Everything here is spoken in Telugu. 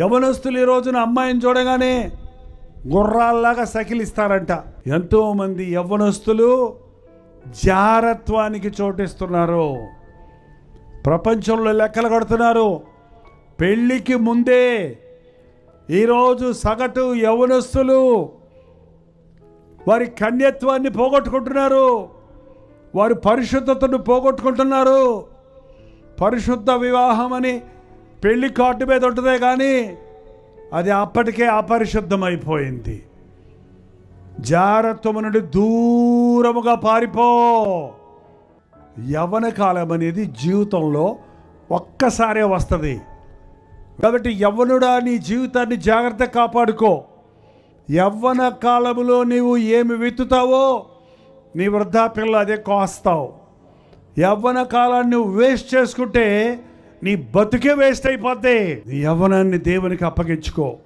యవనస్తులు ఈ రోజున అమ్మాయిని చూడగానే గుర్రాల్లాగా సకిలిస్తారంట. ఎంతోమంది యవ్వనస్తులు జారత్వానికి చోటిస్తున్నారు. ప్రపంచంలో లెక్కలు కడుతున్నారు. పెళ్ళికి ముందే ఈరోజు సగటు యవనస్తులు వారి కన్యత్వాన్ని పోగొట్టుకుంటున్నారు. వారి పరిశుద్ధతను పోగొట్టుకుంటున్నారు. పరిశుద్ధ వివాహం అని పెళ్ళి కార్డు మీద ఉంటుందే కానీ అది అప్పటికే అపరిశుద్ధమైపోయింది. జాగ్రత్తము నుండి దూరముగా పారిపో. యవన కాలం అనేది జీవితంలో ఒక్కసారే వస్తుంది. కాబట్టి యవ్వనుడా నీ జీవితాన్ని జాగ్రత్త కాపాడుకో. యవ్వన కాలంలో నీవు ఏమి విత్తుతావో నీ వృద్ధాప్యంలో అదే కోస్తావు. యవ్వన కాలాన్ని వేస్ట్ చేసుకుంటే నీ బతుకే వేస్ట్ అయిపోద్ది. నీ యవ్వనాన్ని దేవునికి అప్పగించుకో.